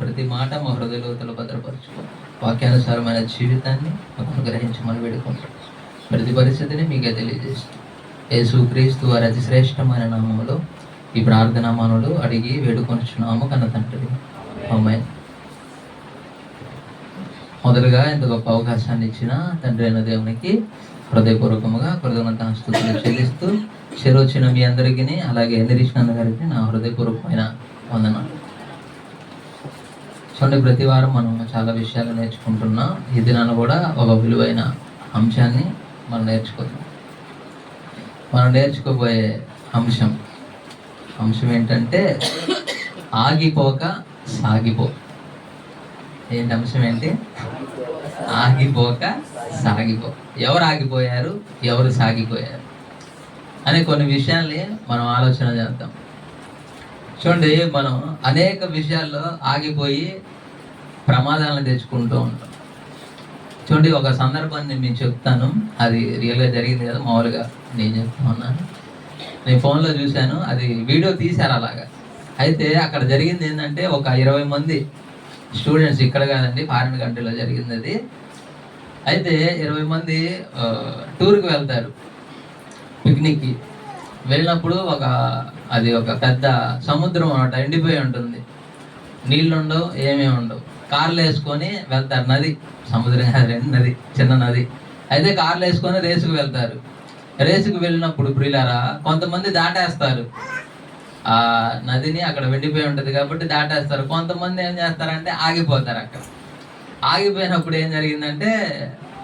ప్రతి మాట మా హృదయలోతులు భద్రపరచుకో. వాక్యానుసారమైన జీవితాన్ని మాకు అనుగ్రహించమని వేడుకుంటాం ప్రతి పరిస్థితిని మీకే తెలియజేస్తాం. యేసుక్రీస్తు వారి అతిశ్రేష్టమైన నామంలో నామములో ఈ ప్రార్థన మానవులు అడిగి వేడుకొనిచున్నాము కన్న తండ్రి. అమ్మాయి మొదలుగా ఇంత గొప్ప అవకాశాన్ని ఇచ్చిన తండ్రి అయిన దేవునికి హృదయపూర్వకముగా కృతజ్ఞత స్థుతులు చెల్లిస్తూ చెరొచ్చిన మీ అందరికీ అలాగే నిరీక్షణ గారికి నా హృదయపూర్వకమైన వందనాలు. చూడండి ప్రతి వారం మనం చాలా విషయాలు నేర్చుకుంటున్నాం. ఈ దినాన్ని కూడా ఒక విలువైన అంశాన్ని మనం నేర్చుకుందాం. మనం నేర్చుకోబోయే అంశం. అంశం ఏంటంటే ఆగిపోక సాగిపో. ఏంటి అంశం ఏంటి? ఆగిపోక సాగిపో. ఎవరు ఆగిపోయారు? ఎవరు సాగిపోయారు? అనే కొన్ని విషయాల్ని మనం ఆలోచన చేద్దాం. చూడండి మనం అనేక విషయాల్లో ఆగిపోయి ప్రమాదాలను తెచ్చుకుంటూ ఉంటాం. చూడండి ఒక సందర్భాన్ని నేను చెప్తాను. అది రియల్గా జరిగింది కదా మామూలుగా నేను చెప్తా ఉన్నాను. నేను ఫోన్లో చూశాను అది వీడియో తీశారు అలాగా. అయితే అక్కడ జరిగింది ఏంటంటే ఒక ఇరవై మంది స్టూడెంట్స్ ఇక్కడ కాదండి ఫారిన్ కంట్రీలో జరిగింది అది. అయితే ఇరవై మంది టూర్కి వెళ్తారు పిక్నిక్కి. వెళ్ళినప్పుడు ఒక అది ఒక పెద్ద సముద్రం అనమాట ఎండిపోయి ఉంటుంది. నీళ్ళు ఉండవు ఏమీ ఉండవు. కార్లు వేసుకొని వెళ్తారు నది సముద్రం కాదు నది చిన్న నది. అయితే కార్లు వేసుకొని రేసుకు వెళ్తారు. రేసుకు వెళ్ళినప్పుడు ప్రియులారా కొంతమంది దాటేస్తారు. ఆ నదిని అక్కడ వెండిపోయి ఉంటుంది కాబట్టి దాటేస్తారు. కొంతమంది ఏం చేస్తారంటే ఆగిపోతారు అక్కడ. ఆగిపోయినప్పుడు ఏం జరిగిందంటే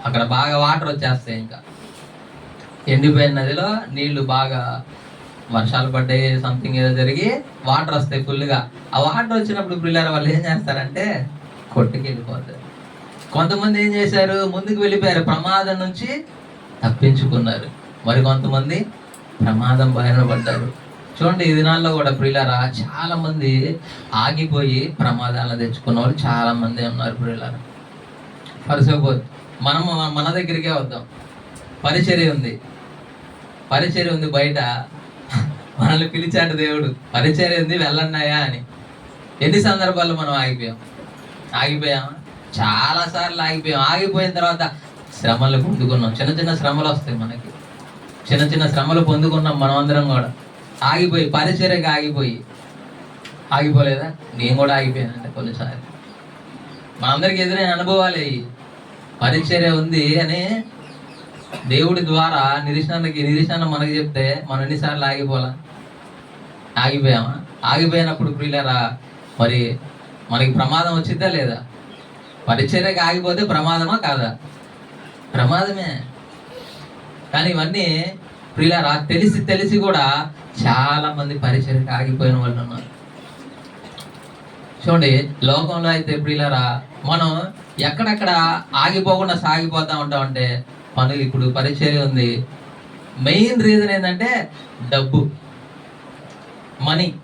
అక్కడ బాగా వాటర్ వచ్చేస్తాయి ఇంకా. ఎండిపోయిన నదిలో నీళ్ళు బాగా వర్షాలు పడ్డాయి సంథింగ్ ఏదో జరిగి వాటర్ వస్తాయి ఫుల్గా ఆ వాటర్ వచ్చినప్పుడు పిల్లలు వాళ్ళు ఏం చేస్తారంటే కొట్టుకి వెళ్ళిపోతారు కొంతమంది ఏం చేశారు? ముందుకు వెళ్ళిపోయారు. ప్రమాదం నుంచి తప్పించుకున్నారు. మరి కొంతమంది ప్రమాదం బారిన పడ్డారు. చూడండి ఈ దినాల్లో కూడా ప్రియులారా చాలా మంది ఆగిపోయి ప్రమాదాలను తెచ్చుకున్న వాళ్ళు చాలా మంది ఉన్నారు ప్రియులారా. ఫర్ సపోజ్ మనం మన దగ్గరికే వద్దాం. పరిచర్య ఉంది. పరిచర్య ఉంది బయట. మనల్ని పిలిచాడు దేవుడు పరిచయం ఉంది వెళ్ళన్నాయా అని. ఎన్ని సందర్భాల్లో మనం ఆగిపోయాం? ఆగిపోయాం చాలా సార్లు ఆగిపోయాం. ఆగిపోయిన తర్వాత శ్రమలు పొందుకున్నాం. చిన్న చిన్న శ్రమలు వస్తాయి మనకి. చిన్న చిన్న శ్రమలు పొందుకున్నాం మనం అందరం కూడా. ఆగిపోయి పరిచర్యగా ఆగిపోయి. ఆగిపోలేదా? నేను కూడా ఆగిపోయానంటే కొన్నిసార్లు. మనందరికి ఎదురైన అనుభవాలు అయ్యి పరిచర్య ఉంది అని దేవుడి ద్వారా నిరీక్షణకి నిరీక్షణ మనకి చెప్తే మనం ఎన్నిసార్లు ఆగిపోలా ఆగిపోయామా? ఆగిపోయినప్పుడు ప్రియులరా మరి మనకి ప్రమాదం వచ్చిద్దా లేదా? పరిచర్యకి ఆగిపోతే ప్రమాదమా కాదా? ప్రమాదమే. కానీ ఇవన్నీ ప్రియులరా తెలిసి తెలిసి కూడా చాలా మంది పరిచర్యకి ఆగిపోయిన వాళ్ళు ఉన్నారు. చూడండి లోకంలో అయితే ప్రియులరా మనం ఎక్కడెక్కడ ఆగిపోకుండా సాగిపోతా ఉంటామంటే మనకి ఇప్పుడు పరిచర్య ఉంది. మెయిన్ రీజన్ ఏంటంటే డబ్బు. మనీ.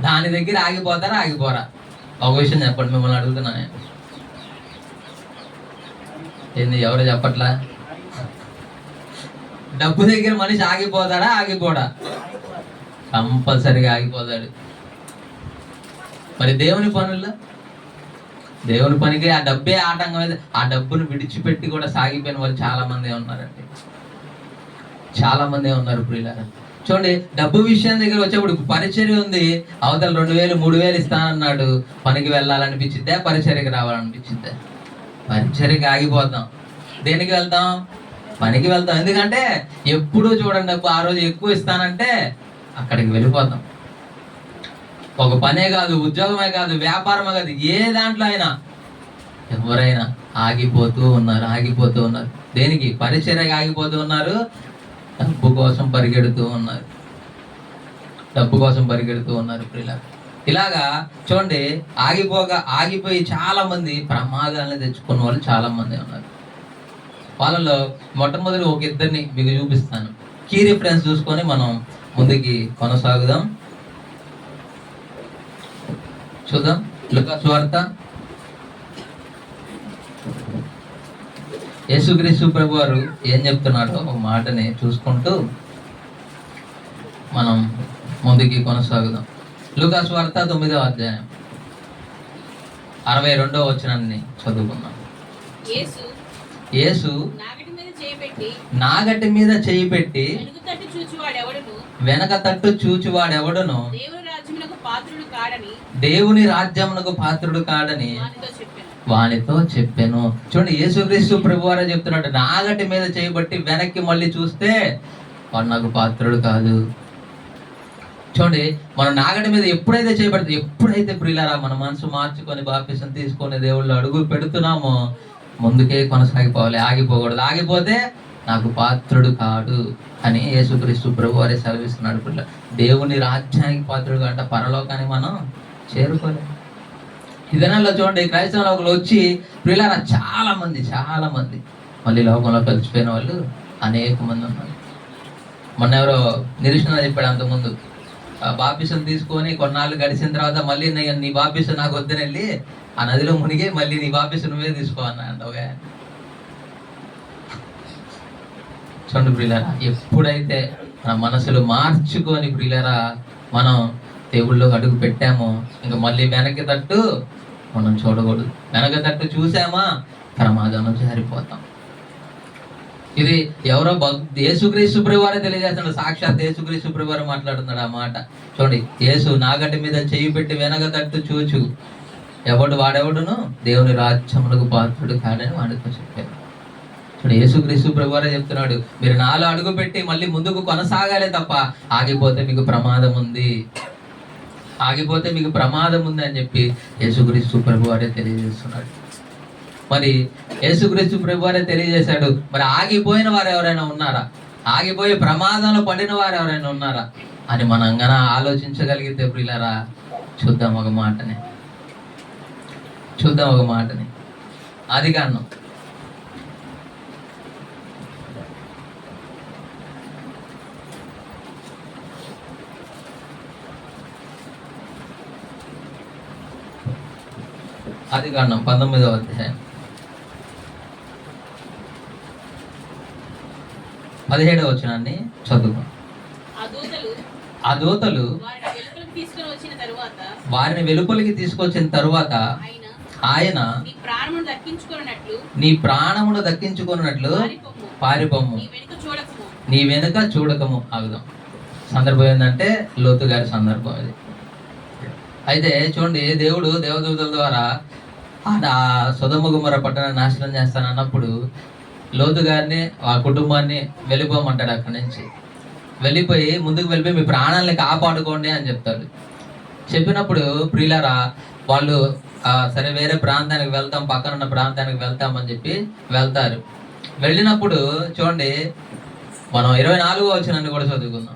దాని దగ్గర ఆగిపోతారా? ఆగిపోరా. ఒక విషయం చెప్పండి మిమ్మల్ని అడుగుతున్నా నేను. ఏంది ఎవరు చెప్పట్లా? డబ్బు దగ్గర మనిషి ఆగిపోతాడా? ఆగిపోడా? కంపల్సరిగా ఆగిపోతాడు. మరి దేవుని పనుల్లో? దేవుని పనికి ఆ డబ్బే ఆటంకం అయితే ఆ డబ్బును విడిచిపెట్టి కూడా సాగిపోయిన వాళ్ళు చాలా మంది ఉన్నారండి. చాలా మంది ఉన్నారు ప్రియులారా. చూడండి డబ్బు విషయం దగ్గర వచ్చేప్పుడు పరిచర్య ఉంది. అవతల రెండు వేలు మూడు వేలు ఇస్తానన్నాడు. పనికి వెళ్ళాలనిపించిద్దే? పరిచర్యకి రావాలనిపించిద్దే? పరిచర్యకి ఆగిపోతాం. దేనికి వెళ్తాం? పనికి వెళ్తాం. ఎందుకంటే ఎప్పుడూ చూడండి డబ్బు ఆ రోజు ఎక్కువ ఇస్తానంటే అక్కడికి వెళ్ళిపోతాం. ఒక పనే కాదు ఉద్యోగమే కాదు వ్యాపారమే కాదు ఏ దాంట్లో అయినా ఎవరైనా ఆగిపోతూ ఉన్నారు ఆగిపోతూ ఉన్నారు. దేనికి? పరిచర్యకి ఆగిపోతూ ఉన్నారు. డబ్బు కోసం పరిగెడుతూ ఉన్నారు. డబ్బు కోసం పరిగెడుతూ ఉన్నారు ప్రియుల ఇలాగా చూడండి ఆగిపోగా ఆగిపోయి చాలా మంది ప్రమాదాలను తెచ్చుకున్న వాళ్ళు చాలా మంది ఉన్నారు. వాళ్ళలో మొట్టమొదటి ఒక ఇద్దరిని మీకు చూపిస్తాను. కీ రిఫరెన్స్ చూసుకొని మనం ముందుకి కొనసాగుదాం. చూద్దాం. లుకా స్వార్థ యేసుక్రీస్తు ప్రభు వారు ఏం చెప్తున్నాడో ఒక మాటని చూసుకుంటూ మనం ముందుకి కొనసాగుదాం. లుకాస్ వార్త తొమ్మిదవ అధ్యాయం. అరవై రెండో వచనాన్ని చదువుకుందాం. యేసు నాగటి మీద చేయి పెట్టి వెనక తట్టు చూచువాడెవడును? దేవుని రాజ్యమునకు పాత్రుడు కాడని వానితో చెప్పాను. చూడండి యేసుక్రీస్తు ప్రభువారే చెప్తున్నాడు నాగటి మీద చేయబట్టి వెనక్కి మళ్ళీ చూస్తే వాడు నాకు పాత్రుడు కాదు. చూడండి మనం నాగటి మీద ఎప్పుడైతే చేయబడితే ఎప్పుడైతే ప్రియులారా మన మనసు మార్చుకొని బాప్టిసం తీసుకొని దేవుళ్ళు అడుగు పెడుతున్నామో ముందుకే కొనసాగిపోవాలి ఆగిపోకూడదు. ఆగిపోతే నాకు పాత్రుడు కాడు అని యేసుక్రీస్తు ప్రభు వారే సెలవిస్తున్నాడు. పిల్ల దేవుని రాజ్యానికి పాత్రుడు అంటే పరలోకాన్ని మనం చేరుకోలేము. ఈ దినాల్లో చూడండి క్రైస్తవ లోకంలో వచ్చి ప్రియులారా చాలా మంది చాలా మంది మళ్ళీ లోకంలో కలిసిపోయిన వాళ్ళు అనేక మంది ఉన్నారు. మొన్న ఎవరో నిరీక్షణ చెప్పాడు అంతకుముందు. ఆ బాపిసం తీసుకొని కొన్నాళ్ళు గడిచిన తర్వాత మళ్ళీ నీ నీ బాపిసం నాకు వద్దని వెళ్ళి ఆ నదిలో మునిగి మళ్ళీ నీ బాపిసం నువ్వే తీసుకో అన్నాడు ఒక చూడండి ప్రియులరా ఎప్పుడైతే మన మనసులు మార్చుకొని ప్రియులరా మనం దేవుళ్ళు అడుగు పెట్టామో ఇంకా మళ్ళీ వెనక్కి తట్టు మనం చూడకూడదు. వెనక తట్టు చూసామా ప్రమాదంలో జారిపోతాం ఇది ఎవరో భక్ యేసుక్రీస్తు తెలియజేస్తున్నాడు. సాక్షాత్ యేసుక్రీస్తు ప్రభువారు మాట్లాడుతున్నాడు ఆ మాట. చూడండి యేసు నాగటి మీద చేయి పెట్టి వెనక తట్టు చూచు. ఎవడు వాడెవడును? దేవుని రాజ్యములకు పాత్రుడు కాడని వాడితో చెప్పారు చూడు యేసుక్రీస్తు ప్రభువారే చెప్తున్నాడు మీరు నాలో అడుగు పెట్టి మళ్ళీ ముందుకు కొనసాగాలే తప్ప ఆగిపోతే మీకు ప్రమాదం ఉంది. ఆగిపోతే మీకు ప్రమాదం ఉంది అని చెప్పి యేసుక్రీస్తు ప్రభువారే తెలియజేస్తున్నాడు. మరి యేసుక్రీస్తు ప్రభువారే తెలియజేశాడు. మరి ఆగిపోయిన వారు ఎవరైనా ఉన్నారా? ఆగిపోయి ప్రమాదంలో పడిన వారు ఎవరైనా ఉన్నారా? అని మనం గన ఆలోచించగలిగితే ప్రియులారా చూద్దాం ఒక మాటని. చూద్దాం ఒక మాటని. అది కారణం ఆది కారణం పంతొమ్మిదవ అధ్యాయం. పదిహేడవ వచనాన్ని చదువు ఆ దూతలు వారిని వెలుపలకు తీసుకొచ్చిన తరువాత ఆయన నీ ప్రాణమును దక్కించుకున్నట్లు పారిపోము పారిపోము నీ వెనుక చూడకము. నీ వెనుక చూడకము ఆగుదాం. సందర్భం ఏంటంటే లోతు గారి సందర్భం ఇది. అయితే చూడండి దేవుడు దేవదూతల ద్వారా ఆ సుధమ గుమ్మర పట్టణాన్ని నాశనం చేస్తానన్నప్పుడు లోతు గారిని ఆ కుటుంబాన్ని వెళ్ళిపోమంటాడు అక్కడి నుంచి. వెళ్ళిపోయి ముందుకు వెళ్ళిపోయి మీ ప్రాణాలని కాపాడుకోండి అని చెప్తాడు. చెప్పినప్పుడు ప్రియులారా వాళ్ళు "ఆ, సరే వేరే ప్రాంతానికి వెళ్తాం పక్కన ఉన్న ప్రాంతానికి వెళ్తాం అని చెప్పి వెళ్తారు. వెళ్ళినప్పుడు చూడండి మనం ఇరవై నాలుగో వచ్చినాన్ని కూడా చదువుకుందాం.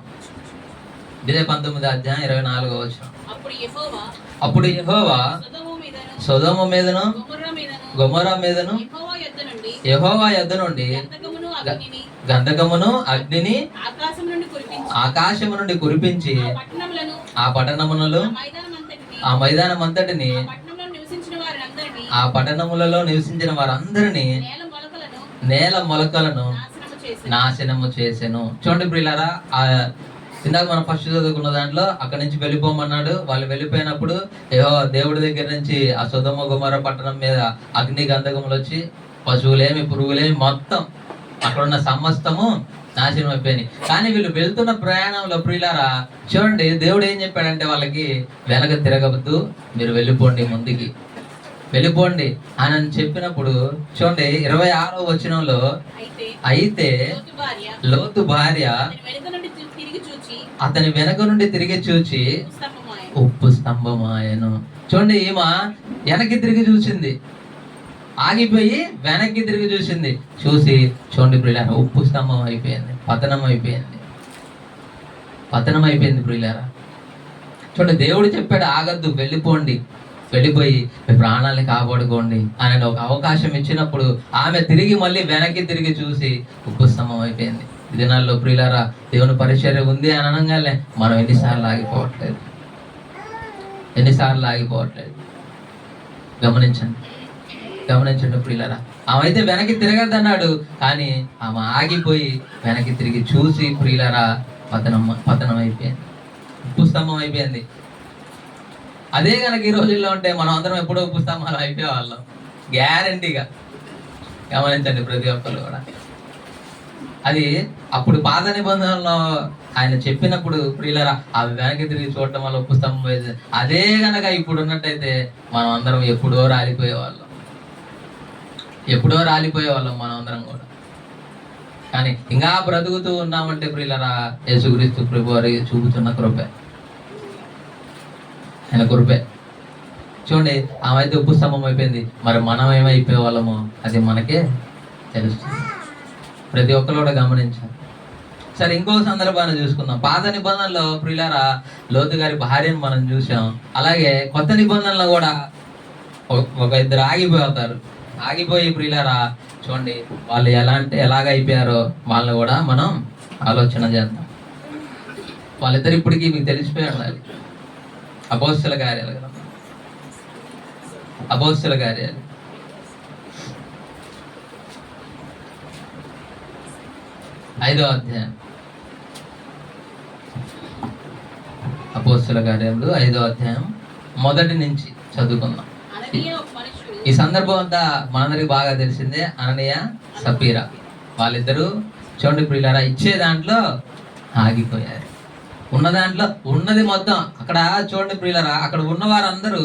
ఇదే పంతొమ్మిది అధ్యాయం ఇరవై నాలుగో వచ్చిన అప్పుడు యెహోవా సొదొమ మీదను గొమరా మీదను యెహోవా యొద్ద నుండి గంధకమును అగ్నిని ఆకాశము నుండి కురిపించి ఆ పట్టణములను ఆ పట్టణములలో ఆ మైదానం అంతటిని ఆ పట్టణములలో నివసించిన వారందరినీ నేల మొలకలను నాశనము చేసెను. చూడండి ప్రియులారా ఆ ఇందాక మనం ఫస్ట్ చదువుకున్న దాంట్లో అక్కడి నుంచి వెళ్ళిపోమన్నాడు. వాళ్ళు వెళ్ళిపోయినప్పుడు ఏహో దేవుడి దగ్గర నుంచి ఆ సుధమ గుమర పట్టణం మీద అగ్ని గంధకములు వచ్చి పశువులేమి పురుగులేమి మొత్తం అక్కడ ఉన్న సమస్తము నాశనం అయిపోయినాయి. కానీ వీళ్ళు వెళ్తున్న ప్రయాణంలో ప్రియులారా చూడండి దేవుడు ఏం చెప్పాడంటే వాళ్ళకి వెనక తిరగవద్దు మీరు వెళ్ళిపోండి ముందుకి. వెళ్ళిపోండి అని అని చెప్పినప్పుడు చూడండి ఇరవై ఆరో వచనంలో అయితే లోతు భార్య అతని వెనుక నుండి తిరిగి చూచి. ఉప్పు స్తంభమాయను. చూడండి ఈమె వెనక్కి తిరిగి చూసింది. ఆగిపోయి వెనక్కి తిరిగి చూసింది. చూసి చూడండి ప్రియులారా ఉప్పు స్తంభం అయిపోయింది పతనం అయిపోయింది. పతనం అయిపోయింది ప్రియులారా. చూడండి దేవుడు చెప్పాడు ఆగద్దు వెళ్ళిపోండి. వెళ్ళిపోయి మీ ప్రాణాలని కాపాడుకోండి ఆయన ఒక అవకాశం ఇచ్చినప్పుడు ఆమె తిరిగి మళ్ళీ వెనక్కి తిరిగి చూసి ఉప్పు స్తంభం అయిపోయింది. దినాల్లో ప్రియులారా దేవుని పరిచర్య ఉంది అని అనగానే మనం ఎన్నిసార్లు ఆగిపోవట్లేదు. ఎన్నిసార్లు ఆగిపోవట్లేదు. గమనించండి. గమనించండి ప్రియులారా. ఆమె అయితే వెనక్కి తిరగద్దన్నాడు కానీ ఆమె ఆగిపోయి వెనక్కి తిరిగి చూసి ప్రియులారా పతనం పతనం అయిపోయింది. ఉప్పుస్తంభం అయిపోయింది. అదే కనుక ఈ రోజుల్లో ఉంటే మనం అందరం ఎప్పుడో పుస్తకాలు అయిపోయేవాళ్ళం. గ్యారంటీగా గమనించండి ప్రతి ఒక్కరు కూడా. అది అప్పుడు పాత నిబంధనలో ఆయన చెప్పినప్పుడు ప్రియులరా అవి వెనక్కి తిరిగి చూడటం వల్ల ఉప్పు స్తంభం అదే గనక ఇప్పుడు ఉన్నట్టయితే మనం అందరం ఎప్పుడో రాలిపోయే వాళ్ళం. ఎప్పుడో రాలిపోయే వాళ్ళం మనం అందరం కూడా. కానీ ఇంకా బ్రతుకుతూ ఉన్నామంటే ప్రియులరా యేసుక్రీస్తు ప్రభు వారి చూపుతున్న కృపే. ఆయన కృపే. చూడండి ఆమె అయితే ఉప్పు స్తంభం అయిపోయింది. మరి మనం ఏమైపోయే వాళ్ళము అది మనకే తెలుస్తుంది. ప్రతి ఒక్కరు కూడా గమనించాలి. సరే ఇంకో సందర్భాన్ని చూసుకుందాం. పాత నిబంధనలో ప్రియులారా లోతు గారి భార్యను మనం చూసాం. అలాగే కొత్త నిబంధనలో కూడా ఒక- ఒక ఇద్దరు ఆగిపోతారు. ఆగిపోయి ప్రియులారా చూడండి వాళ్ళు ఎలాంటి ఎలాగ అయిపోయారో వాళ్ళని కూడా మనం ఆలోచన చేద్దాం. వాళ్ళిద్దరు ఇప్పటికీ మీకు తెలిసిపోయి ఉండాలి. అపోస్తుల కార్యాలు. కదా అపోస్తుల కార్యాలు. ఐదో అధ్యాయం. అపోస్తుల కార్యములు ఐదో అధ్యాయం మొదటి నుంచి చదువుకుందాం. ఈ సందర్భం అంతా మనందరికి బాగా తెలిసిందే. అననీయ సపీరా వాళ్ళిద్దరూ చూడండి ప్రియులారా ఇచ్చే దాంట్లో ఆగిపోయారు. ఉన్న దాంట్లో ఉన్నది మొత్తం. అక్కడ చూడండి ప్రియులారా అక్కడ ఉన్న వారందరూ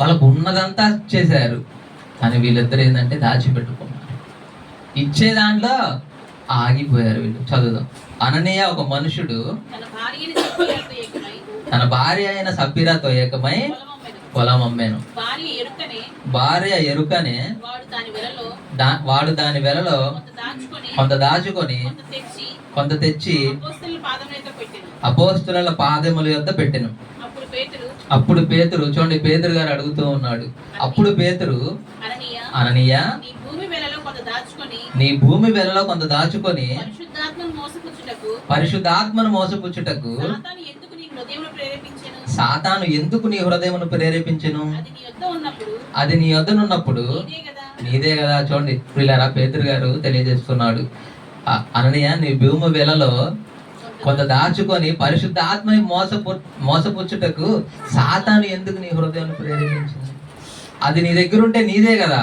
వాళ్ళకు ఉన్నదంతా చేశారు. కానీ వీళ్ళిద్దరు ఏంటంటే దాచిపెట్టుకున్నారు. ఇచ్చే దాంట్లో ఆగిపోయారు వీళ్ళు. చదువుదాం. అననీయ ఒక మనుషుడు తన సభ్యులతో భార్య అయిన సపీరాతో ఏకమై. పొలం అమ్మాను. భార్య ఎరుకనే వాడు దాని వెలలో దా వాడు దాని వెలలో కొంత దాచుకొని కొంత తెచ్చి అపోస్తుల పాదముల యొద్ద పెట్టెను. అప్పుడు పేతురు చూడండి పేతురు గారు అడుగుతూ ఉన్నాడు. అప్పుడు పేతురు అననీయ నీ భూమి వెలలో కొంత దాచుకొని పరిశుద్ధాత్మను మోసపుచ్చుటకు సాతాను ఎందుకు నీ హృదయమును ప్రేరేపించెను? అది నీ వద్దనున్నప్పుడు నీదే కదా. చూడండి ప్రియులారా పేతురు గారు తెలియజేస్తున్నాడు. అననీయ నీ భూమి వెలలో కొంత దాచుకొని పరిశుద్ధ ఆత్మని మోసపు మోసపుచ్చుటకు సాతాను ఎందుకు నీ హృదయం ప్రేరేపించింది అది నీ దగ్గర ఉంటే నీదే కదా.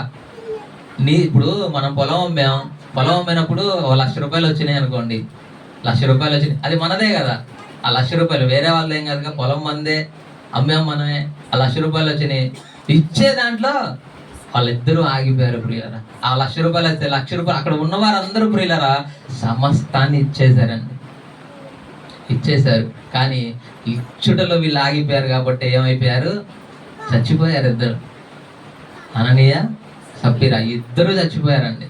నీ ఇప్పుడు మనం పొలం అమ్మాం పొలం అమ్మినప్పుడు ఓ లక్ష రూపాయలు వచ్చినాయి అనుకోండి. లక్ష రూపాయలు వచ్చినాయి. అది మనదే కదా. ఆ లక్ష రూపాయలు వేరే వాళ్ళు ఏం కదా పొలం మందే అమ్మాం మనమే ఆ లక్ష రూపాయలు వచ్చినాయి. ఇచ్చే దాంట్లో వాళ్ళిద్దరూ ఆగిపోయారు ప్రియులరా. ఆ లక్ష రూపాయలు అయితే లక్ష రూపాయలు అక్కడ ఉన్న వారందరూ ప్రియులరా సమస్తాన్ని ఇచ్చేశారండి. ఇచ్చేశారు. కానీ ఇచ్చుటలో వీళ్ళు ఆగిపోయారు కాబట్టి ఏమైపోయారు? చచ్చిపోయారు ఇద్దరు. అననీయ? సబ్బీరా ఇద్దరు చచ్చిపోయారండి.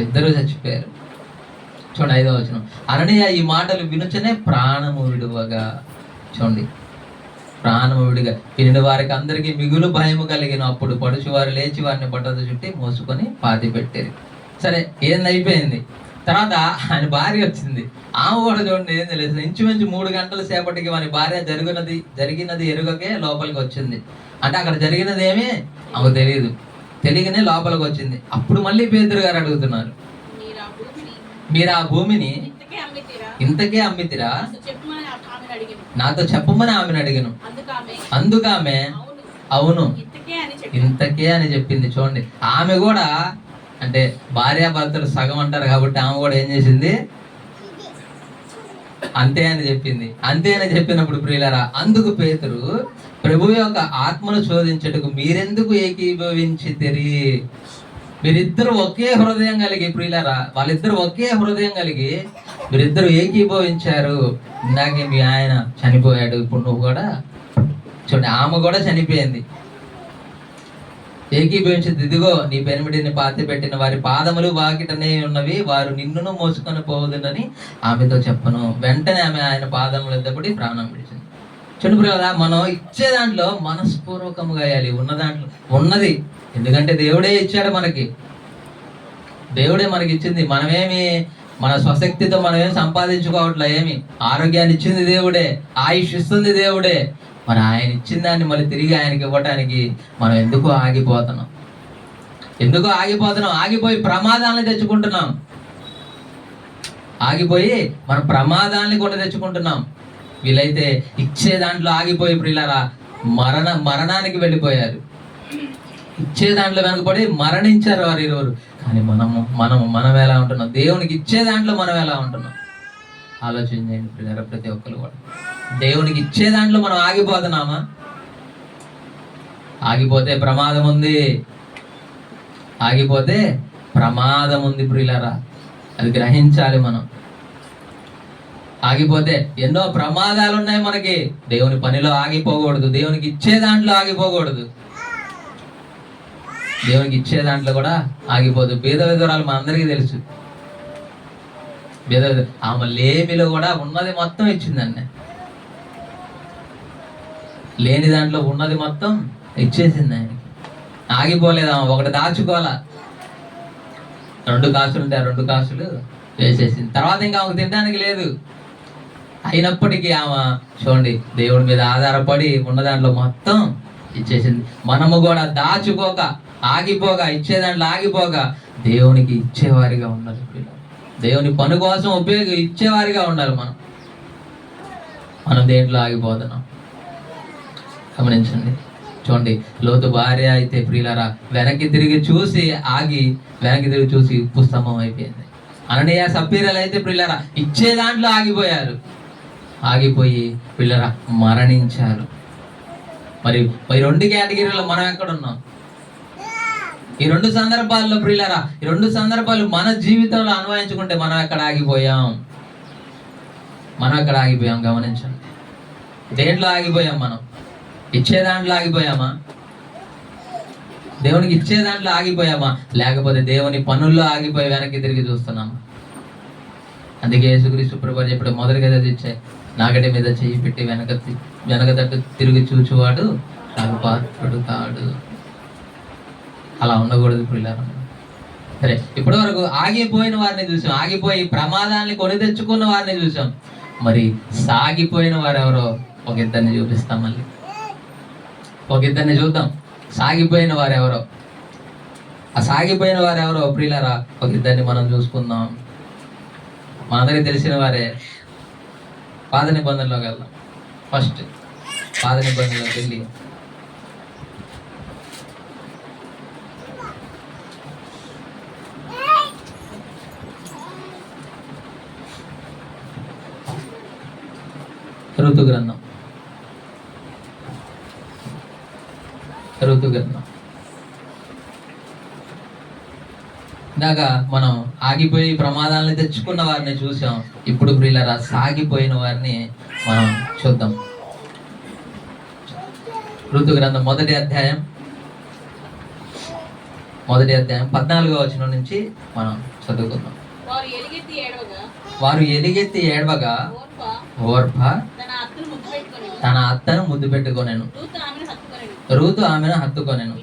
ఇద్దరు చచ్చిపోయారు. చూడండి ఐదో వచ్చిన అననీయ ఈ మాటలు వినుచనే ప్రాణము విడువగా. చూడండి. ప్రాణము విడిగా. వినిన వారికి అందరికీ మిగులు భయము కలిగిన. అప్పుడు పడుచు వారు లేచి వారిని బట్టతో చుట్టి మోసుకొని పాతి పెట్టారు. సరే ఏంది అయిపోయింది. తర్వాత ఆయన భార్య వచ్చింది. ఆమె కూడా చూడండి ఏం తెలియదు. ఇంచుమించు మూడు గంటల సేపటికి వాని భార్య జరిగినది జరిగినది ఎరుగకే లోపలికి వచ్చింది. అంటే అక్కడ జరిగినది ఏమీ ఆమెకు తెలియదు తెలియకనే లోపలికి వచ్చింది. అప్పుడు మళ్ళీ పేదరు గారు అడుగుతున్నారు. మీరు ఆ భూమిని ఇంతకే అమ్మితీరా? నాతో చెప్పమని ఆమెను అడిగాను. అందుకు ఆమె అవును. ఇంతకే అని చెప్పింది. చూడండి. ఆమె కూడా అంటే భార్యాభర్తలు సగం అంటారు కాబట్టి ఆమె కూడా ఏం చేసింది? అంతే అని చెప్పింది. అంతే అని చెప్పినప్పుడు ప్రియులరా అందుకు పేతురు ప్రభు యొక్క ఆత్మను శోధించటకు మీరెందుకు ఏకీభవించి తెరి? మీరిద్దరు ఒకే హృదయం కలిగి ప్రియులరా వాళ్ళిద్దరు ఒకే హృదయం కలిగి మీరిద్దరు ఏకీభవించారు. ఇందాకే మీ ఆయన చనిపోయాడు. ఇప్పుడు నువ్వు కూడా చూడండి ఆమె కూడా చనిపోయింది. ఏకీభవించింది. ఇదిగో నీ పెనిమిడిని పాతి పెట్టిన వారి పాదములు వాకిటనే ఉన్నవి వారు నిన్నును మోసుకొని పోవదునని ఆమెతో చెప్పను. వెంటనే ఆమె ఆయన పాదములు ఎద్దపడి ప్రాణం విడిచింది. చూడు కదా మనం ఇచ్చే దాంట్లో మనస్పూర్వకంగా వేయాలి. ఉన్న దాంట్లో ఉన్నది. ఎందుకంటే దేవుడే ఇచ్చాడు మనకి. దేవుడే మనకి ఇచ్చింది మనమేమి మన స్వశక్తితో మనమేం సంపాదించుకోవట్లే ఏమి. ఆరోగ్యాన్ని ఇచ్చింది దేవుడే. ఆయుష్ ఇస్తుంది దేవుడే. మరి ఆయన ఇచ్చిన దాన్ని మళ్ళీ తిరిగి ఆయనకి ఇవ్వటానికి మనం ఎందుకు ఆగిపోతున్నాం? ఎందుకు ఆగిపోతున్నాం? ఆగిపోయి ప్రమాదాలను తెచ్చుకుంటున్నాం. ఆగిపోయి మన ప్రమాదాలని కూడా తెచ్చుకుంటున్నాం. వీళ్ళైతే ఇచ్చే దాంట్లో ఆగిపోయి ప్రియులారా మరణ మరణానికి వెళ్ళిపోయారు. ఇచ్చే దాంట్లో వెనకబడి మరణించారు వారు ఇరువురు కానీ మనము మనము మనం ఎలా ఉంటున్నాం? దేవునికి ఇచ్చే దాంట్లో మనం ఎలా ఉంటున్నాం? ఆలోచన చేయండి పిల్లలు ప్రతి ఒక్కరు కూడా. దేవునికి ఇచ్చే దాంట్లో మనం ఆగిపోతున్నామా? ఆగిపోతే ప్రమాదం ఉంది. ఆగిపోతే ప్రమాదం ఉంది ప్రియులరా. అది గ్రహించాలి మనం. ఆగిపోతే ఎన్నో ప్రమాదాలు ఉన్నాయి మనకి. దేవుని పనిలో ఆగిపోకూడదు. దేవునికి ఇచ్చే దాంట్లో ఆగిపోకూడదు. దేవునికి ఇచ్చే దాంట్లో కూడా ఆగిపోదు. బీద విధురాలు మనందరికీ తెలుసు. భేద ఆమె లేమిలో కూడా ఉన్నది మొత్తం ఇచ్చిందండి. లేని దాంట్లో ఉన్నది మొత్తం ఇచ్చేసింది ఆయనకి. ఆగిపోలేదు ఆమె. ఒకటి దాచుకోవాలా? రెండు కాసులు ఉంటాయి ఆ రెండు కాసులు వేసేసింది. తర్వాత ఇంకా ఆమెకు తినడానికి లేదు. అయినప్పటికీ ఆమె చూడండి దేవుడి మీద ఆధారపడి ఉన్న దాంట్లో మొత్తం ఇచ్చేసింది. మనము కూడా దాచుకోక ఆగిపోగా ఇచ్చే దాంట్లో ఆగిపోగా దేవునికి ఇచ్చేవారిగా ఉండాలి పిల్లలు. దేవుని పని కోసం ఉపయోగ ఇచ్చేవారిగా ఉండాలి మనం. మనం దేంట్లో ఆగిపోతున్నాం? గమనించండి. చూడండి లోతు భార్య అయితే ప్రియులరా వెనక్కి తిరిగి చూసి ఆగి వెనక్కి తిరిగి చూసి ఉప్పు స్తంభం అయిపోయింది. అననీయ సప్పీరలు అయితే ప్రియులరా ఇచ్చే దాంట్లో ఆగిపోయారు. ఆగిపోయి పిల్లరా మరణించారు. మరి ఈ రెండు కేటగిరీలో మనం ఎక్కడున్నాం? ఈ రెండు సందర్భాల్లో ప్రియులరా ఈ రెండు సందర్భాలు మన జీవితంలో అన్వయించుకుంటే మనం ఎక్కడ ఆగిపోయాం? మనం ఎక్కడ ఆగిపోయాం? గమనించండి. దేంట్లో ఆగిపోయాం మనం? ఇచ్చే దాంట్లో ఆగిపోయామా? దేవునికి ఇచ్చే దాంట్లో ఆగిపోయామా? లేకపోతే దేవుని పనుల్లో ఆగిపోయి వెనక్కి తిరిగి చూస్తున్నామా? అందుకే యేసుక్రీస్తు ప్రభు చెప్పాడు మొదటిగా తెచ్చే నాగడి మీద చేయి పెట్టి వెనక వెనకదట్టు వెనక తట్టు తిరిగి చూచువాడు నాకు పాత్రుడు కాడు అలా ఉండకూడదు పిల్లలు సరే ఇప్పటి వరకు ఆగిపోయిన వారిని చూసాం. ఆగిపోయి ప్రమాదాన్ని కొని తెచ్చుకున్న వారిని చూసాం. మరి సాగిపోయిన వారు ఎవరో ఒక ఇద్దరిని చూపిస్తాం మళ్ళీ. ఒక ఇద్దరిని చూద్దాం. సాగిపోయిన వారు ఎవరో ఆ సాగిపోయిన వారు ఎవరో ప్రియులరా? ఒక ఇద్దరిని మనం చూసుకుందాం. మనందరికీ తెలిసిన వారే పాద నిబంధనలోకి వెళ్దాం ఫస్ట్ పాద నిబంధనలోకి వెళ్ళి ఋతు గ్రంథం ఋతు గ్రంథం ఇందాక మనం ఆగిపోయి ప్రమాదాలను తెచ్చుకున్న వారిని చూసాం. ఇప్పుడు ప్రియులరా సాగిపోయిన వారిని మనం చూద్దాం. ఋతు గ్రంథం మొదటి అధ్యాయం. మొదటి అధ్యాయం పద్నాలుగో వచనం నుంచి మనం చదువుకుందాం. వారు ఎలుగెత్తి ఏడవగా ఓర్ప ఓర్ప తన అత్తను ముద్దు పెట్టుకొనెను. రూతు ఆమెను హత్తుకొనెను.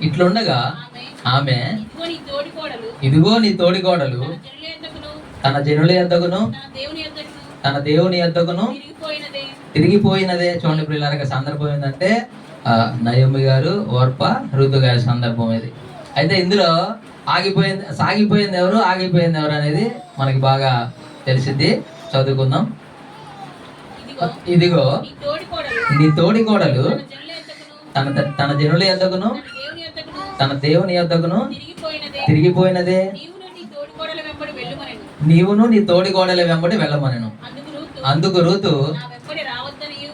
ఇట్లుండగా ఆమె ఆమె ఇదిగో నీ తోడి కోడలు ఇదిగో నీ తోడికోడలు తన జనుల యొద్దకును తన దేవుని యొద్దకును తిరిగిపోయినదే. చూడండి పిల్లలకి సందర్భం ఏంటంటే నయోమి గారు ఓర్ప ఋతు గారి సందర్భం ఇది. అయితే ఇందులో ఆగిపోయింది సాగిపోయింది ఎవరు ఆగిపోయింది ఎవరు అనేది మనకి బాగా తెలిసిద్ది. చదువుకుందాం. ఇదిగో నీ తోడి కోడలు. తన తన జనుల యొద్దకును తన దేవుని యొద్దకును తిరిగిపోయినదే? నీవును నీ తోడి కోడల వెంబడి వెళ్ళుమనెను. అందుకు రూతు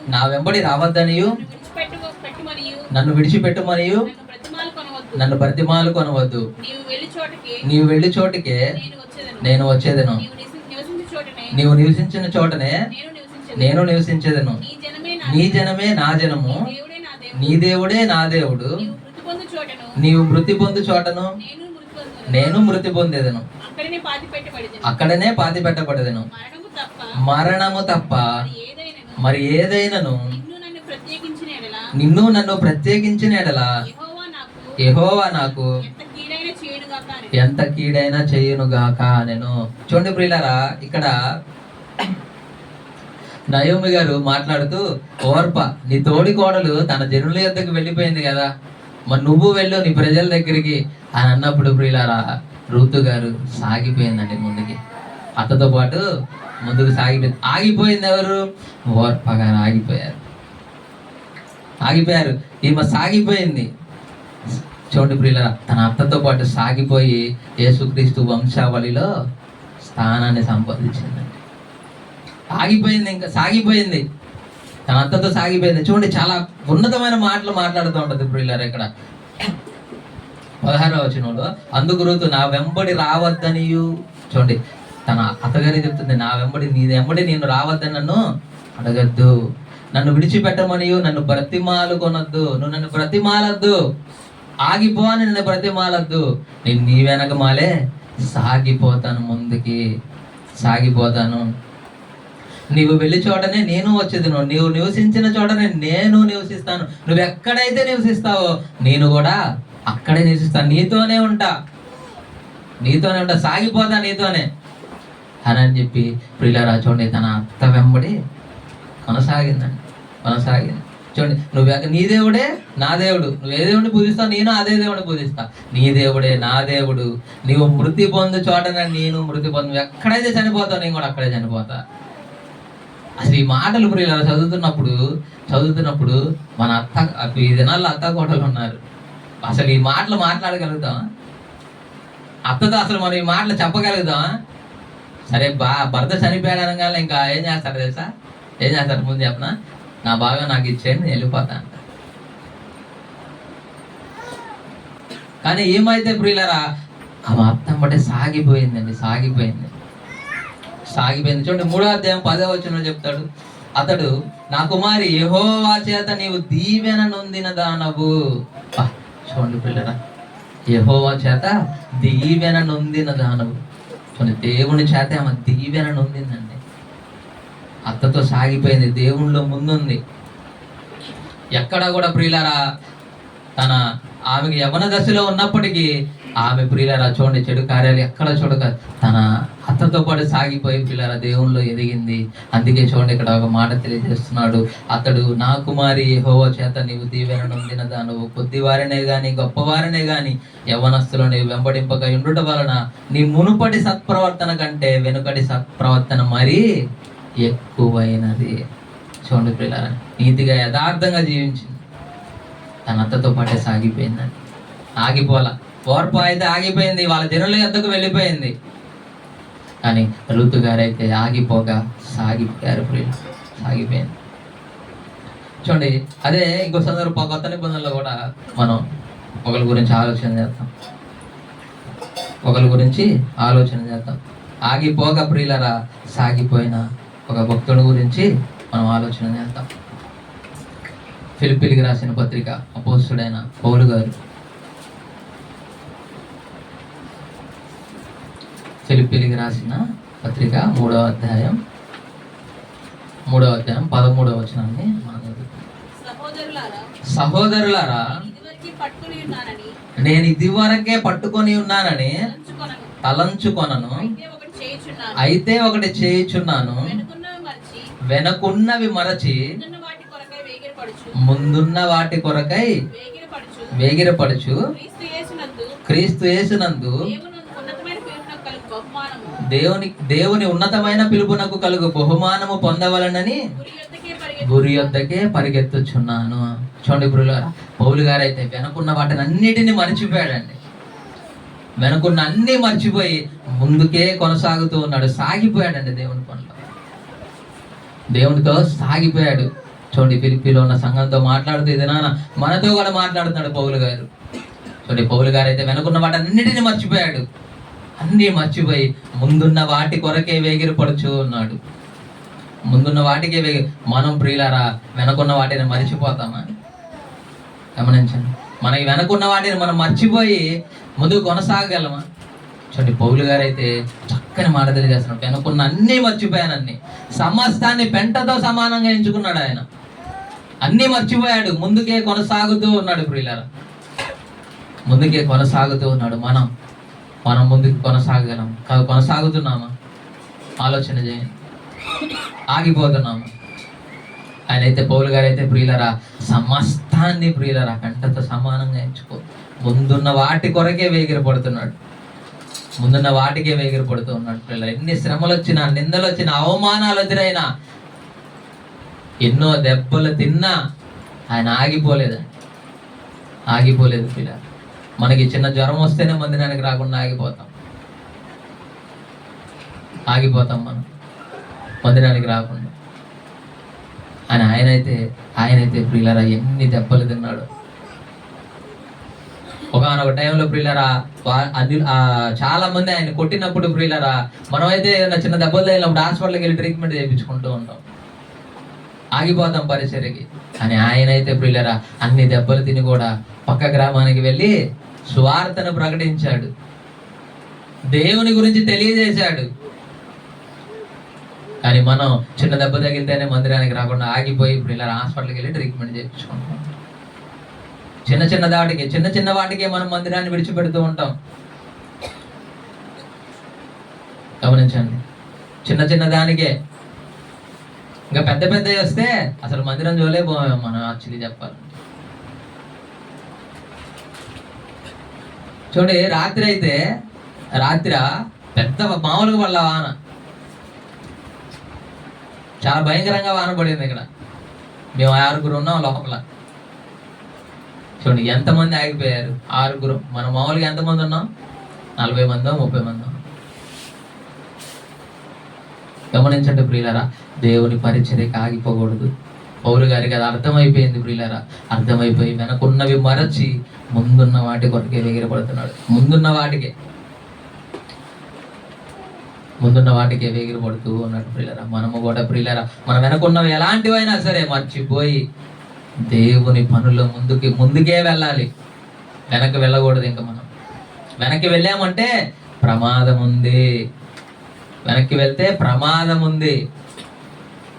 నా వెంబడి రావద్దనియు. నన్ను విడిచిపెట్టు పెట్టుమనియు. నన్ను విడిచిపెట్టుమనియు. నన్ను ప్రతిమాలు కొనవద్దు. నీవు వెళ్ళి చోటకి. నేను వచ్చేదను. నీవు నివసించిన చోటనే. నేను నివసించదు నేను నివసించేదను. నీ జనమే నా జనమే. నీ దేవుడే నా దేవుడు. నీవు మృతి పొందు చోటను. నేను మృతి పొందేదను. అక్కడనే పాతి పెట్టబడదను. మరణము తప్ప మరి ఏదైనను నిన్ను నన్ను ప్రత్యేకించిన ఎడలా యెహోవా నాకు ఎంత కీడైనా చేయునుగాక నేను చూడండి ప్రియులారా ఇక్కడ నయోమి గారు మాట్లాడుతూ ఓర్ప నీ తోడి కోడలు తన జనుల యొద్దకు వెళ్ళిపోయింది కదా. మరి నువ్వు వెళ్ళు నీ ప్రజల దగ్గరికి అని అన్నప్పుడు ప్రియులారా రూతు గారు సాగిపోయిందండి ముందుకి. అత్తతో పాటు ముందుకు సాగిపోయింది ఆగిపోయింది ఎవరు? ఓర్ప గారు ఆగిపోయారు. ఆగిపోయారు. ఈమె సాగిపోయింది. చూడండి ప్రియుల తన అత్తతో పాటు సాగిపోయి యేసుక్రీస్తు వంశావళిలో స్థానాన్ని సంపాదించిందండి. ఆగిపోయింది ఇంకా సాగిపోయింది. తన అంతతో సాగిపోయింది. చూడండి చాలా ఉన్నతమైన మాటలు మాట్లాడుతూ ఉంటుంది ప్రియులారు ఇక్కడ. పదహారవ వచనంలో అందుకు ఋతు నా వెంబడి రావద్దనియు. చూడండి తన అత్తగారి చెప్తుంది? నా వెంబడి నీ వెంబడి నేను రావద్దని నన్ను అడగద్దు. నన్ను విడిచిపెట్టమనియు నన్ను బ్రతిమాలు కొనొద్దు. నువ్వు నన్ను బ్రతిమాలద్దు. ఆగిపో అని నన్ను బ్రతిమాలద్దు. నేను నీ వెనక మాలే సాగిపోతాను ముందుకి. సాగిపోతాను. నీవు వెళ్ళి చోటనే నేను వచ్చేదిను. నీవు నివసించిన చోటనే నేను నివసిస్తాను. నువ్వు ఎక్కడైతే నివసిస్తావో నేను కూడా అక్కడే నివసిస్తాను. నీతోనే ఉంటా. నీతోనే ఉంటా. సాగిపోతా నీతోనే. అని అని చెప్పి ప్రియులరా చూడండి తన అత్త వెంబడి కొనసాగిందండి. కొనసాగింది. చూడండి నువ్వు నీ దేవుడే నా దేవుడు. నువ్వు ఏ దేవుడిని పూజిస్తావు? నేను అదే దేవుడిని పూజిస్తా. నీ దేవుడే నా దేవుడు. నీవు మృతి పొందు చోటనే నేను మృతి పొందు. ఎక్కడైతే చనిపోతావు నేను కూడా అక్కడే చనిపోతా. అసలు ఈ మాటలు ఇప్పుడు ఇలా చదువుతున్నప్పుడు చదువుతున్నప్పుడు మన అత్త ఈ దినాల్లో అత్త కోటలు ఉన్నారు. అసలు ఈ మాటలు మాట్లాడగలుగుతాం అత్తతో అసలు మనం ఈ మాటలు చెప్పగలుగుతాం సరే బా భర్త చనిపోయాడు అనగానే ఇంకా ఏం చేస్తారు తెలుసా? ఏం చేస్తారు ముందు చెప్పనా? నా బాగా నాకు ఇచ్చేయండి నేను వెళ్ళిపోతాను కానీ ఏమైతే ప్రియులరా ఆ అర్థం బట్టే సాగిపోయిందండి సాగిపోయింది. సాగిపోయింది. చూడండి మూడో అధ్యాయం పదో వచ్చిన చెప్తాడు. అతడు నా కుమారి యహోవా చేత నీవు దీవెన నొందిన దానవు. చూడండి పిల్లరా యహోవా చేత దీవెన నొందిన దానవు. చూడండి దేవుని చేత ఆమె దీవెన నొందిందండి. అత్తతో సాగిపోయింది దేవునిలో ముందుంది. ఎక్కడ కూడా ప్రియులరా తన ఆమెకి యవన దశలో ఉన్నప్పటికీ ఆమె ప్రియులరా చూడండి చెడు కార్యాలు ఎక్కడ చూడక తన అత్తతో పాటు సాగిపోయి పిల్లల దేవునిలో ఎదిగింది. అందుకే చూడండి ఇక్కడ ఒక మాట తెలియజేస్తున్నాడు. అతడు నా కుమారి హోవ చేత నీవు దీవెన నొందిన దానవు కొద్దివారినే కానీ గొప్పవారినే కానీ యవనస్తులు నీవు వెంబడింపక ఉండుట వలన నీ మునుపటి సత్ప్రవర్తన కంటే వెనుకటి సత్ప్రవర్తన మరీ ఎక్కువైనది. చూడండి పిల్లల నీతిగా యథార్థంగా జీవించింది తన అత్తతో పాటే సాగిపోయిందండి. ఆగిపోలా ఓర్పు అయితే ఆగిపోయింది. వాళ్ళ జనుల ఎద్దకు వెళ్ళిపోయింది. కానీ ఋతు గారైతే ఆగిపోగా సాగిపోయారు ప్రియులు. సాగిపోయింది చూడండి అదే ఇంకో సందర్భం కొత్త నిబంధనలో కూడా మనం ఒకరి గురించి ఆలోచన చేస్తాం ఒకరి గురించి ఆలోచన చేద్దాం. ఆగిపోగా ప్రియులరా సాగిపోయిన ఒక భక్తుడి గురించి మనం ఆలోచన చేద్దాం. ఫిలిపిలికి రాసిన పత్రిక అపోస్తుడైన పౌలు గారు ఫిలిపిలికి రాసిన పత్రిక మూడవ అధ్యాయం మూడవ అధ్యాయం పదమూడవ వచనాన్ని. సహోదరులారా నేను ఇదివరకే పట్టుకొని ఉన్నానని తలంచుకొనను. అయితే ఒకటి చేయుచున్నాను. వెనుకున్నవి మరచి ముందున్న వాటి కొరకై వేగిరపడుచు. క్రీస్తు యేసునందు దేవుని దేవుని ఉన్నతమైన పిలుపునకు కలుగు బహుమానము పొందవలనని గురి వద్దకే పరిగెత్తుచున్నాను. చూడండి గురుల పౌలు గారు అయితే వెనకున్న వాటిని అన్నిటిని మర్చిపోయాడండి. వెనకున్న అన్ని మర్చిపోయి ముందుకే కొనసాగుతూ ఉన్నాడు. సాగిపోయాడండి దేవుని పనిలో. దేవునితో సాగిపోయాడు. చూడండి పిలిపిలో ఉన్న సంఘంతో మాట్లాడుతూ ఇది నాన్న మనతో కూడా మాట్లాడుతున్నాడు పౌలు గారు. చూడండి పౌలు గారు అయితే వెనుకున్న వాటి అన్నిటిని మర్చిపోయాడు. అన్నీ మర్చిపోయి ముందున్న వాటి కొరకే వేగిరపడుచు ఉన్నాడు ముందున్న వాటికే వేగి మనం ప్రియులారా వెనకున్న వాటిని మర్చిపోతామా? గమనించండి. మనకి వెనకున్న వాటిని మనం మర్చిపోయి ముందుకు కొనసాగగలమా? చూడండి పౌలు గారు అయితే చక్కని మాట తెలియజేస్తున్నాడు. వెనుకున్న అన్నీ మర్చిపోయానన్ని సమస్తాన్ని పెంటతో సమానంగా ఎంచుకున్నాడు ఆయన. అన్నీ మర్చిపోయాడు. ముందుకే కొనసాగుతూ ఉన్నాడు ప్రియులారా. ముందుకే కొనసాగుతూ ఉన్నాడు మనం. మనం ముందుకు కొనసాగలం కాదు కొనసాగుతున్నామా? ఆలోచన చేయండి. ఆగిపోతున్నాము? ఆయన అయితే పౌలు గారైతే ప్రియులరా సమస్తాన్ని ప్రియులరా కంటతో సమానంగా ఎంచుకో. ముందున్న వాటి కొరకే వేగిరపడుతున్నాడు ముందున్న వాటికే వేగిరపడుతూ ఉన్నాడు పిల్లలు ఎన్ని శ్రమలు వచ్చినా నిందలు వచ్చినా అవమానాలు ఎదురైనా ఎన్నో దెబ్బలు తిన్నా ఆయన ఆగిపోలేదండి ఆగిపోలేదు పిల్ల మనకి చిన్న జ్వరం వస్తేనే మందిరానికి రాకుండా ఆగిపోతాం. ఆగిపోతాం మనం. మందిరానికి రాకుండా. అని ఆయనైతే ఆయనైతే ప్రియులరా ఎన్ని దెబ్బలు తిన్నాడు. ఒకనొక టైంలో ప్రియులరా అది ఆ, చాలా మంది ఆయన కొట్టినప్పుడు ప్రియులరా మనమైతే ఏదైనా చిన్న దెబ్బలు తగిలినప్పుడు హాస్పిటల్కి వెళ్ళి ట్రీట్మెంట్ చేయించుకుంటూ ఉంటాం. ఆగిపోతాం పరిసరికి. అని ఆయన అయితే ప్రియులరా అన్ని దెబ్బలు తిని కూడా పక్క గ్రామానికి వెళ్ళి సువార్తను ప్రకటించాడు. దేవుని గురించి తెలియజేశాడు. కానీ మనం చిన్న దెబ్బ తగిలితేనే మందిరానికి రాకుండా ఆగిపోయి ఇప్పుడు ఇలా హాస్పిటల్కి వెళ్ళి ట్రీట్మెంట్ చేయించుకుంటాం. చిన్న చిన్న దాటికి చిన్న చిన్న వాటికే మనం మందిరాన్ని విడిచిపెడుతూ ఉంటాం. గమనించండి. చిన్న చిన్న దానికే. ఇంకా పెద్ద పెద్ద వస్తే అసలు మందిరం జోలే మనం యాక్చువల్లీ చెప్పాలి చూడండి రాత్రి అయితే రాత్రి పెద్ద మామూలుగా పడ్ల వాన. చాలా భయంకరంగా వాన పడింది ఇక్కడ. మేము ఆరుగురు ఉన్నాం లోపల. చూడండి ఎంతమంది ఆగిపోయారు? ఆరుగురు. మనం మామూలుగా ఎంతమంది ఉన్నాం? నలభై మందో ముప్పై మందో? గమనించండి ప్రియులరా దేవుని పరిచర్యకి ఆగిపోకూడదు. పౌరు గారికి అది అర్థమైపోయింది ప్రియులరా. అర్థమైపోయి వెనకున్నవి మరచి ముందున్న వాటి కొరకే వేగిరపడుతున్నాడు ముందున్న వాటికే. ముందున్న వాటికే వేగిరపడుతూ ఉన్నాడు ప్రియులరా. మనము కూడా ప్రియులరా మనం వెనకున్నవి ఎలాంటివైనా సరే మర్చిపోయి దేవుని పనుల ముందుకి ముందుకే వెళ్ళాలి. వెనక్కి వెళ్ళకూడదు ఇంకా మనం. వెనక్కి వెళ్ళామంటే ప్రమాదం ఉంది. వెనక్కి వెళ్తే ప్రమాదం ఉంది.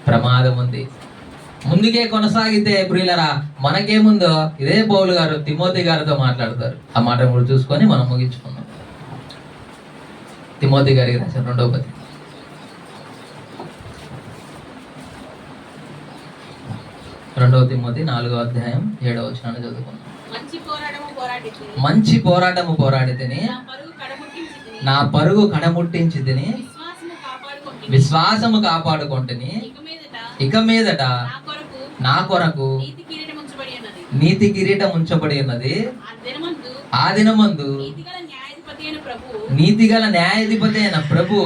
ప్రమాదం ఉంది. ముందుకే కొనసాగితే ప్రియులరా మనకేముందో ఇదే పౌలు గారు తిమోతి గారితో మాట్లాడతారు. ఆ మాట కూడా చూసుకొని మనం ముగించుకుందాం. తిమోతి గారికి రాశారు రెండవ పది రెండవ తిమోతి నాలుగో అధ్యాయం ఏడవ వచనాన్ని చదువుకుందాం. మంచి పోరాటము పోరాడి మంచి పోరాటము పోరాడి తిని నా పరుగు కడముట్టించి తిని విశ్వాసము కాపాడుకుంటుని. ఇక మీదట నా కొరకు నీతి కిరీటం ఉంచబడి ఉన్నది. నీతి ఆ దినమందు దినమందు నీతిగల న్యాయాధిపతి అయిన ప్రభు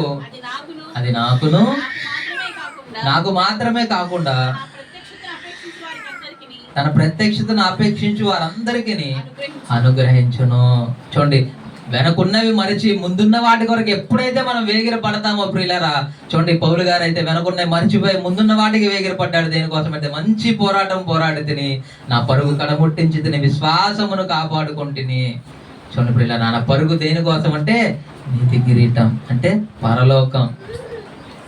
అది నాకును. నాకు మాత్రమే కాకుండా తన ప్రత్యక్షతను అపేక్షించు వారందరికీ అనుగ్రహించు అనుగ్రహించును. చూడండి వెనకున్నవి మరిచి ముందున్న వాటి కొరకు ఎప్పుడైతే మనం వేగిర పడతామో ప్రియులరా చూడండి పౌలు గారు అయితే వెనకున్నవి మర్చిపోయి ముందున్న వాటికి వేగిర పడ్డాడు దేనికోసం అయితే మంచి పోరాటం పోరాడి తిని నా పరుగు కడముట్టించి తిని విశ్వాసమును కాపాడుకుంటుని. చూడండి ప్రియులరా నా పరుగు దేనికోసం అంటే నీతి కిరీటం అంటే పరలోకం.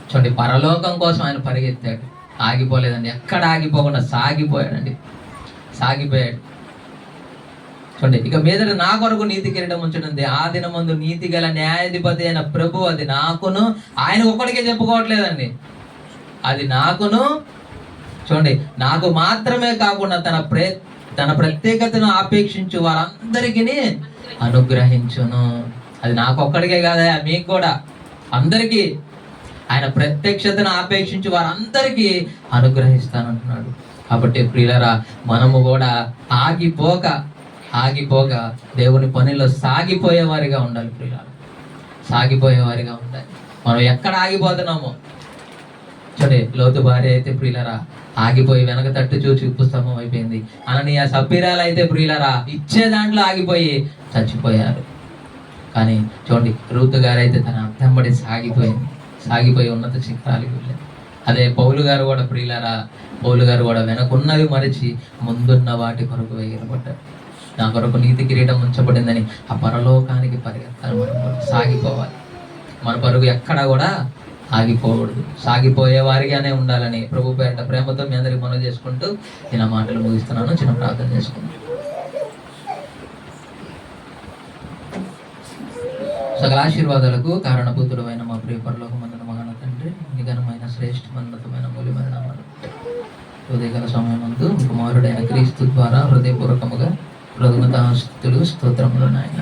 చూడండి పరలోకం కోసం ఆయన పరిగెత్తాడు. ఆగిపోలేదండి ఎక్కడ ఆగిపోకుండా సాగిపోయాడండి. సాగిపోయాడు. చూడండి. ఇక మీదట నా కొరకు నీతి కిరీటం ఉంచనుంది. ఆ దినమందు నీతి గల న్యాయాధిపతి అయిన ప్రభు అది నాకును ఆయన ఒక్కడికే చెప్పుకోవట్లేదండి. అది నాకును చూడండి నాకు మాత్రమే కాకుండా తన ప్రే తన ప్రత్యేకతను ఆపేక్షించు వారందరికీ అనుగ్రహించును. అది నాకు ఒక్కడికే కాదా మీకు కూడా. అందరికీ ఆయన ప్రత్యక్షతను ఆపేక్షించి వారందరికీ అనుగ్రహిస్తానంటున్నాడు. కాబట్టి ప్రియులరా మనము కూడా ఆగిపోక ఆగిపోక దేవుని పనిలో సాగిపోయేవారిగా ఉండాలి ప్రియులారా. సాగిపోయేవారిగా ఉండాలి. మనం ఎక్కడ ఆగిపోతున్నామో? చూడే లోతు భార్య అయితే ప్రియులరా ఆగిపోయి వెనక తట్టు చూసి ఉప్పు స్తంభం అయిపోయింది. అననీయ సబ్బీరాలు అయితే ప్రియులరా ఇచ్చే దాంట్లో ఆగిపోయి చచ్చిపోయారు. కానీ చూడండి రూతు గారు అయితే తన అర్థంబడి సాగిపోయింది. సాగిపోయి ఉన్నత శిఖరాలకు వెళ్ళింది అదే పౌలు గారు కూడా ప్రియులరా పౌలు గారు కూడా వెనకున్నవి మరిచి ముందున్న వాటి కొరకు వేయబడ్డారు. నా కొరకు నీతి కిరీటం ఉంచబడిందని ఆ పరలోకానికి పరిగెత్తాలి. మనం సాగిపోవాలి. మన పరుగు ఎక్కడా కూడా ఆగిపోకూడదు. సాగిపోయే వారిగానే ఉండాలని ప్రభు పేరిట ప్రేమతో మీ అందరికి మనం చేసుకుంటూ నేను మాటలు ముగిస్తున్నాను. చిన్న ప్రార్థన చేసుకుంటాను సకల ఆశీర్వాదాలకు కారణభూతుడు అయిన మా ప్రియ పరలోకమందున మగన తండ్రి నిఘనమైన శ్రేష్టమన్నతమైన మూల్యమైన నామాలు. హృదయగల సమయమందు మీ కుమారుడైన క్రీస్తు ద్వారా హృదయపూర్వకముగా కృతజ్ఞతాస్తుతులు స్తోత్రములు నాయన.